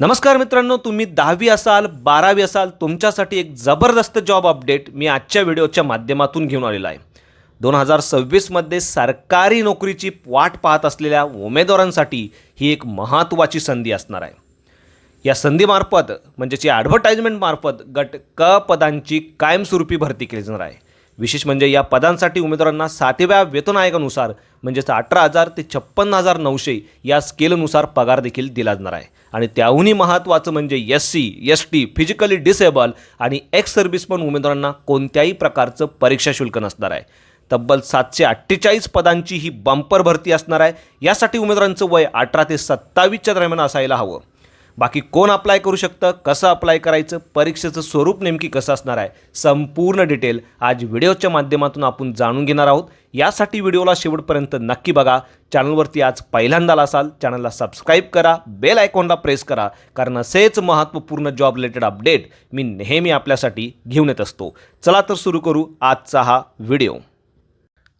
नमस्कार मित्रांनो तुम्ही दहावी असाल बारावी असाल तुमच्यासाठी एक जबरदस्त जॉब अपडेट मी आजच्या व्हिडिओच्या माध्यमातून घेऊन आलेला आहे. दोन हजार सव्वीसमध्ये सरकारी नोकरीची वाट पाहत असलेल्या उमेदवारांसाठी ही एक महत्त्वाची संधी असणार आहे. या संधीमार्फत म्हणजेच या ॲडव्हर्टाईजमेंटमार्फत गट क पदांची कायमस्वरूपी भरती केली जाणार आहे. विशेष म्हणजे या पदांसाठी उमेदवारांना सातव्या वेतन आयोगानुसार म्हणजेच अठरा हजार ते छप्पन्न हजार नऊशे या स्केलनुसार पगार देखील दिला जाणार आहे. आणि त्याहूनही महत्त्वाचं म्हणजे S C S T physically disable आणि एक्स सर्व्हिसमन उमेदवारांना कोणत्याही प्रकारचं परीक्षा शुल्क नसणार आहे. तब्बल सातशे अठ्ठेचाळीस पदांची ही बंपर भरती असणार आहे. यासाठी उमेदवारांचं वय अठरा ते सत्तावीसच्या दरम्यान असायला हवं. बाकी कोण अप्लाय करू शकतं कसं अप्लाय करायचं परीक्षेचं स्वरूप नेमकी कसं असणार आहे संपूर्ण डिटेल आज व्हिडिओच्या माध्यमातून आपण जाणून घेणार आहोत. यासाठी व्हिडिओला शेवटपर्यंत नक्की बघा. चॅनलवरती आज पहिल्यांदा असाल चॅनलला सबस्क्राईब करा बेल आयकॉनला प्रेस करा कारण असेच महत्त्वपूर्ण जॉब रिलेटेड अपडेट मी नेहमी आपल्यासाठी घेऊन येत असतो. चला तर सुरू करू आजचा हा व्हिडिओ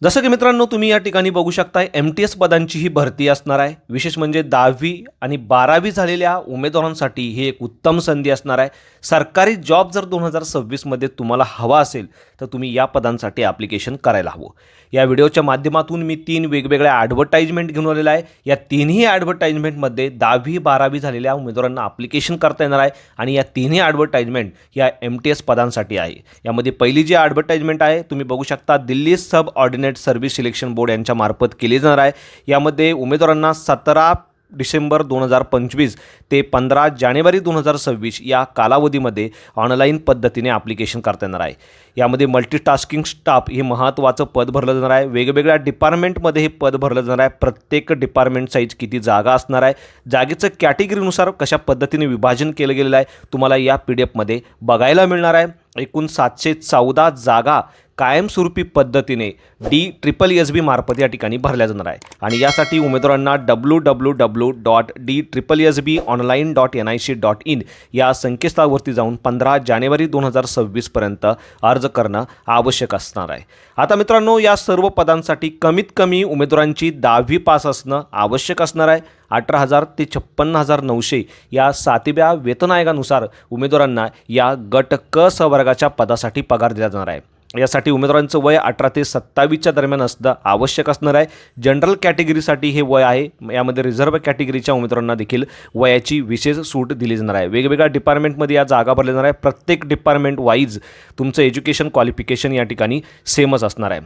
जसं की मित्रांनो तुम्ही या ठिकाणी बघू शकताय एम टी एस पदांची ही भरती असणार आहे. विशेष म्हणजे दहावी आणि बारावी झालेल्या उमेदवारांसाठी ही एक उत्तम संधी असणार आहे. सरकारी जॉब जर दोन हजार सव्वीसमध्ये तुम्हाला हवा असेल तर तुम्ही या पदांसाठी ॲप्लिकेशन करायला हवं. या व्हिडिओच्या माध्यमातून मी तीन वेगवेगळ्या ॲडव्हर्टाईजमेंट घेऊन आलेला आहे. या तिन्ही ॲडव्हर्टाईजमेंटमध्ये दहावी बारावी झालेल्या उमेदवारांना ॲप्लिकेशन करता येणार आहे आणि या तिन्ही ॲडव्हर्टाईजमेंट या एम टी एस पदांसाठी आहे. यामध्ये पहिली जी ॲडव्हर्टाईजमेंट आहे तुम्ही बघू शकता Delhi subordinate service selection board यांच्यामार्फत केली जाणार आहे. यामध्ये उमेदवारांना सतरा डिसेंबर दोन हजार पंचवीस ते पंधरा जानेवारी दोन हजार सव्वीस या कालावधीमध्ये ऑनलाईन पद्धतीने ॲप्लिकेशन करता येणार आहे. यामध्ये मल्टीटास्किंग स्टाफ हे महत्त्वाचं पद भरलं जाणार आहे. वेगवेगळ्या डिपार्टमेंटमध्ये हे पद भरलं जाणार आहे. प्रत्येक डिपार्टमेंट साईज किती जागा असणार आहे. जागेचं कॅटेगरीनुसार कशा पद्धतीने विभाजन केलं गेलेलं आहे तुम्हाला या पी डी एफमध्ये बघायला मिळणार आहे. एकूण सातशे चौदा जागा कायमस्वरूपी पद्धतीने डी ट्रिपल एस बी मार्फत या ठिकाणी भरल्या जाणार आहे. आणि यासाठी उमेदवारांना W W W dot D triple S B online dot N I C dot in या संकेतस्थळावरती जाऊन पंधरा जानेवारी दोन हजार सव्वीसपर्यंत अर्ज करणं आवश्यक असणार आहे. आता मित्रांनो या सर्व पदांसाठी कमीत कमी उमेदवारांची दहावी पास असणं आवश्यक असणार आहे. अठरा हजार ते छप्पन्न हजार नऊशे या सातव्या वेतन आयोगानुसार उमेदवारांना या गट क संवर्गाच्या पदासाठी पगार दिला जाणार आहे. यासाठी उमेदवारांचं वय अठरा ते सत्तावीसच्या दरम्यान असणं आवश्यक असणार आहे. जनरल कॅटेगरीसाठी हे वय आहे. यामध्ये रिझर्व्ह कॅटेगरीच्या उमेदवारांना देखील वयाची विशेष सूट दिली जाणार आहे. वेगवेगळ्या डिपार्टमेंटमध्ये या जागा भरल्या जाणार आहे प्रत्येक डिपार्टमेंट वाईज तुमचं एज्युकेशन क्वालिफिकेशन या ठिकाणी सेमच असणार आहे.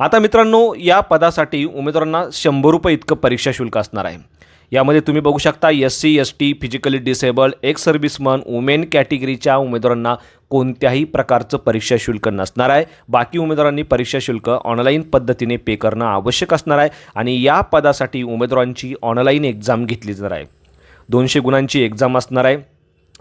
आता मित्रांनो या पदासाठी उमेदवारांना शंभर रुपये इतकं परीक्षा शुल्क असणार आहे. यामध्ये तुम्ही बघू शकता S C S T physically disable ex serviceman women कॅटेगरीच्या उमेदवारांना कोणत्याही प्रकारचं परीक्षा शुल्क नसणार आहे. बाकी उमेदवारांनी परीक्षा शुल्क ऑनलाईन पद्धतीने पे करणं आवश्यक असणार आहे आणि या पदासाठी उमेदवारांची ऑनलाईन एक्झाम घेतली जाणार आहे. दोनशे गुणांची एक्झाम असणार आहे.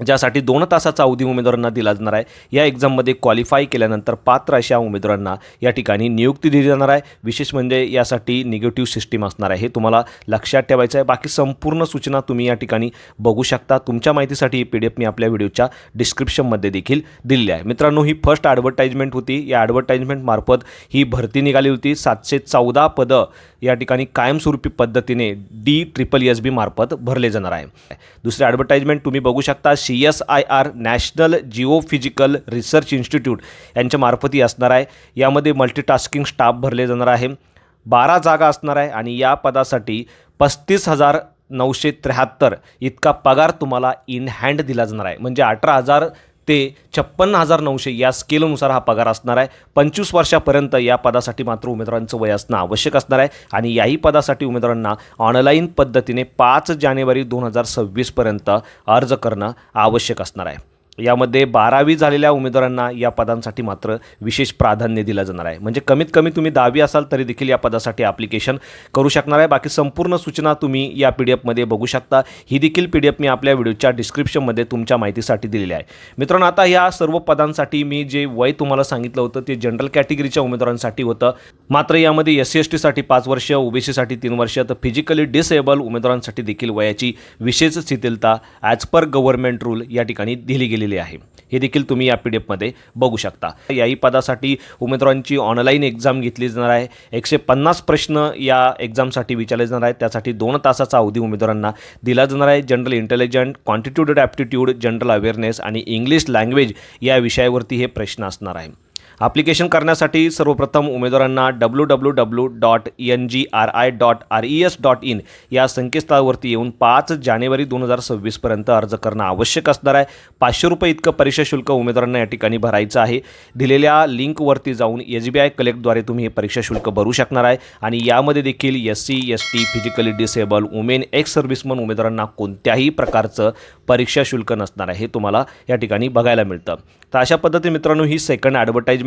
ज्यासाठी दोन तासाचा अवधी उमेदवारांना दिला जाणार आहे. या एक्झाममध्ये क्वालिफाय केल्यानंतर पात्र अशा उमेदवारांना या ठिकाणी नियुक्ती दिली जाणार आहे. विशेष म्हणजे यासाठी निगेटिव्ह सिस्टीम असणार आहे. हे तुम्हाला लक्षात ठेवायचं आहे. बाकी संपूर्ण सूचना तुम्ही या ठिकाणी बघू शकता. तुमच्या माहितीसाठी ही पी डी एफ मी आपल्या व्हिडिओच्या डिस्क्रिप्शनमध्ये देखील दिली आहे. मित्रांनो ही फर्स्ट ॲडव्हर्टाईजमेंट होती. या ॲडव्हर्टाईजमेंटमार्फत ही भरती निघाली होती. सातशे चौदा पदं या ठिकाणी कायमस्वरूपी पद्धतीने डी ट्रिपल एस बी मार्फत भरले जाणार आहे. दुसरी ॲडव्हर्टाईजमेंट तुम्ही बघू शकता. C S I R national geophysical research institute यांच्यामार्फती असणार आहे. यामध्ये मल्टीटास्किंग स्टाफ भरले जाणार आहे. बारा जागा असणार आहे आणि या पदासाठी पस्तीस हजार नऊशे त्र्याहत्तर इतका पगार तुम्हाला इन हँड दिला जाणार आहे. म्हणजे अठरा हजार ते छप्पन्न हजार नऊशे या स्केलनुसार हा पगार असणार आहे. पंचवीस वर्षापर्यंत या पदासाठी मात्र उमेदवारांचं वय असणं आवश्यक असणार आहे आणि याही पदासाठी उमेदवारांना ऑनलाईन पद्धतीने पाच जानेवारी दोन हजार सव्वीसपर्यंत अर्ज करणं आवश्यक असणार आहे. यामध्ये बारावी झालेल्या उमेदवारांना या पदांसाठी मात्र विशेष प्राधान्य दिलं जाणार आहे. म्हणजे कमीत कमी तुम्ही दहावी असाल तरी देखील या पदासाठी ॲप्लिकेशन करू शकणार आहे. बाकी संपूर्ण सूचना तुम्ही या पी डी एफमध्ये बघू शकता. ही देखील पी डी एफ मी आपल्या व्हिडिओच्या डिस्क्रिप्शनमध्ये तुमच्या माहितीसाठी दिलेली आहे. मित्रांनो आता या सर्व पदांसाठी मी जे वय तुम्हाला सांगितलं होतं ते जनरल कॅटेगरीच्या उमेदवारांसाठी होतं. मात्र यामध्ये एस सी एस टीसाठी पाच वर्ष ओबीसीसाठी तीन वर्ष तर फिजिकली डिसेबल उमेदवारांसाठी देखील वयाची विशेष शिथिलता ॲज पर गव्हर्नमेंट रूल या ठिकाणी दिली गेलेली आहे. हे देखील तुम्ही या पी डी एफमध्ये बघू शकता. याही पदासाठी उमेदवारांची ऑनलाईन एक्झाम घेतली जाणार आहे. एकशे पन्नास प्रश्न या एक्झामसाठी विचारले जाणार आहेत. त्यासाठी दोन तासाचा अवधी उमेदवारांना दिला जाणार आहे. General intelligent quantitative aptitude general awareness आणि इंग्लिश लँग्वेज या विषयावरती हे प्रश्न असणार आहे. ॲप्लिकेशन करण्यासाठी सर्वप्रथम उमेदवारांना W W W dot N G R I dot R E S dot in या संकेतस्थळावरती येऊन पाच जानेवारी दोन हजार सव्वीसपर्यंत अर्ज करणं आवश्यक असणार आहे. पाचशे रुपये इतकं परीक्षा शुल्क उमेदवारांना या ठिकाणी भरायचं आहे. दिलेल्या लिंकवरती जाऊन एस बी आय कलेक्टद्वारे तुम्ही हे परीक्षा शुल्क भरू शकणार आहे. आणि यामध्ये देखील S C S T physically disable women ex serviceman उमेदवारांना कोणत्याही प्रकारचं परीक्षा शुल्क नसणार आहे हे तुम्हाला या ठिकाणी बघायला मिळतं. तर अशा पद्धतीने मित्रांनो ही सेकंड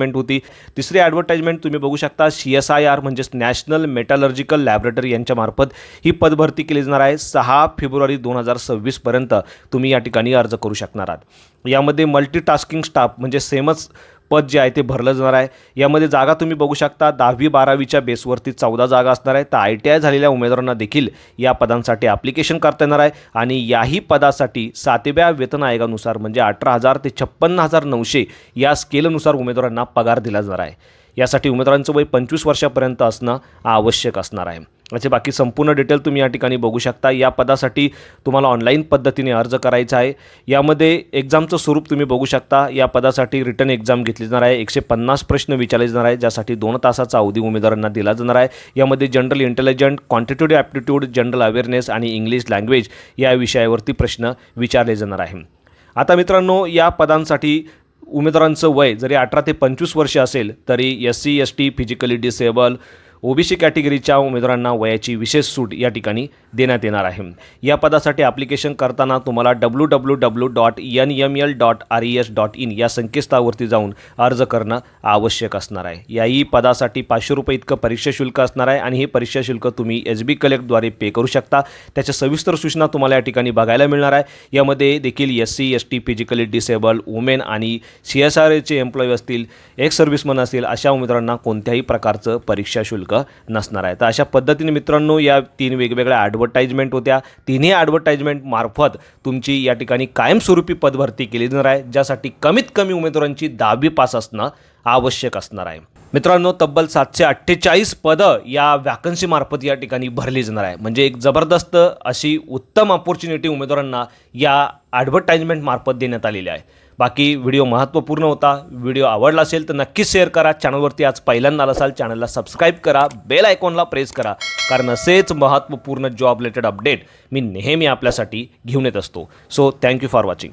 ॲडव्हर्टाइजमेंट होती. तिसरी ॲडव्हर्टाइजमेंट तुम्ही बघू शकता सी एस आय आर म्हणजेच नॅशनल मेटॉलॉजिकल लॅबोरेटरी यांच्यामार्फत ही पदभरती केली जाणार आहे. सहा फेब्रुवारी दोन हजार सव्वीसपर्यंत तुम्ही या ठिकाणी अर्ज करू शकणार आहात. यामध्ये मल्टीटास्किंग स्टाफ म्हणजे सेमच पद जे आहे ते भरलं जाणार आहे. यामध्ये जागा तुम्ही बघू शकता दहावी बारावीच्या बेसवरती चौदा जागा असणार आहे तर आय टी आय झालेल्या उमेदवारांना देखील या पदांसाठी ॲप्लिकेशन करता येणार आहे. आणि याही पदासाठी सातव्या वेतन आयोगानुसार म्हणजे अठरा हजार ते छप्पन्न हजार नऊशे या स्केलनुसार उमेदवारांना पगार दिला जाणार आहे. यासाठी उमेदवारांचं वय पंचवीस वर्षापर्यंत असणं आवश्यक असणार आहे. याचे बाकी संपूर्ण डिटेल तुम्ही या ठिकाणी बघू शकता. या पदासाठी तुम्हाला ऑनलाईन पद्धतीने अर्ज करायचा आहे. यामध्ये एक्झामचं स्वरूप तुम्ही बघू शकता. या पदासाठी रिटर्न एक्झाम घेतली जाणार आहे. एकशे पन्नास प्रश्न विचारले जाणार आहे ज्यासाठी दोन तासाचा अवधी उमेदवारांना दिला जाणार आहे. यामध्ये general intelligent quantitative aptitude general awareness आणि इंग्लिश लँग्वेज या विषयावरती प्रश्न विचारले जाणार आहे. आता मित्रांनो या पदांसाठी उमेदवारांचं वय जरी अठरा ते पंचवीस वर्ष असेल तरी S C S T physically disable OBC कॅटेगरीच्या उमेदवारांना वयाची विशेष सूट या ठिकाणी देण्यात येणार आहे. या पदासाठी ॲप्लिकेशन करताना तुम्हाला W W W dot N M L dot R E S dot in या संकेतस्थळावरती जाऊन अर्ज करणं आवश्यक असणार आहे. याही पदासाठी पाचशे रुपये इतकं परीक्षा शुल्क असणार आहे आणि हे परीक्षा शुल्क तुम्ही एस बी कलेक्टद्वारे पे करू शकता. त्याच्या सविस्तर सूचना तुम्हाला या ठिकाणी बघायला मिळणार आहे. यामध्ये देखील S C S T physically disable women आणि सी एस आर एचे एम्प्लॉई असतील एक्स सर्व्हिसमन असतील अशा उमेदवारांना कोणत्याही प्रकारचं परीक्षा शुल्क नसणार आहे. तर अशा पद्धतीने मित्रांनो या तीन वेगवेगळ्या ॲडव्हर्टाईजमेंट होत्या. तिन्ही ॲडव्हर्टाइजमेंट मार्फत तुमची या ठिकाणी कायमस्वरूपी पदभरती केली जाणार आहे. ज्यासाठी कमीत कमी उमेदवारांची दहावी पास असणं आवश्यक असणार आहे. मित्रांनो तब्बल सातशे अठ्ठेचाळीस पदं या वॅकन्सीमार्फत या ठिकाणी भरली जाणार आहे. म्हणजे एक जबरदस्त अशी उत्तम ऑपॉर्च्युनिटी उमेदवारांना या ॲडव्हर्टाईजमेंटमार्फत देण्यात आलेली आहे. बाकी व्हिडिओ महत्त्वपूर्ण होता. व्हिडिओ आवडला असेल तर नक्कीच शेअर करा. चॅनलवरती आज पहिल्यांदा आला असाल चॅनलला सबस्क्राईब करा. बेल आयकॉनला प्रेस करा. कारण असेच महत्त्वपूर्ण जॉब रिलेटेड अपडेट मी नेहमी आपल्यासाठी घेऊन येत असतो. So thank you for watching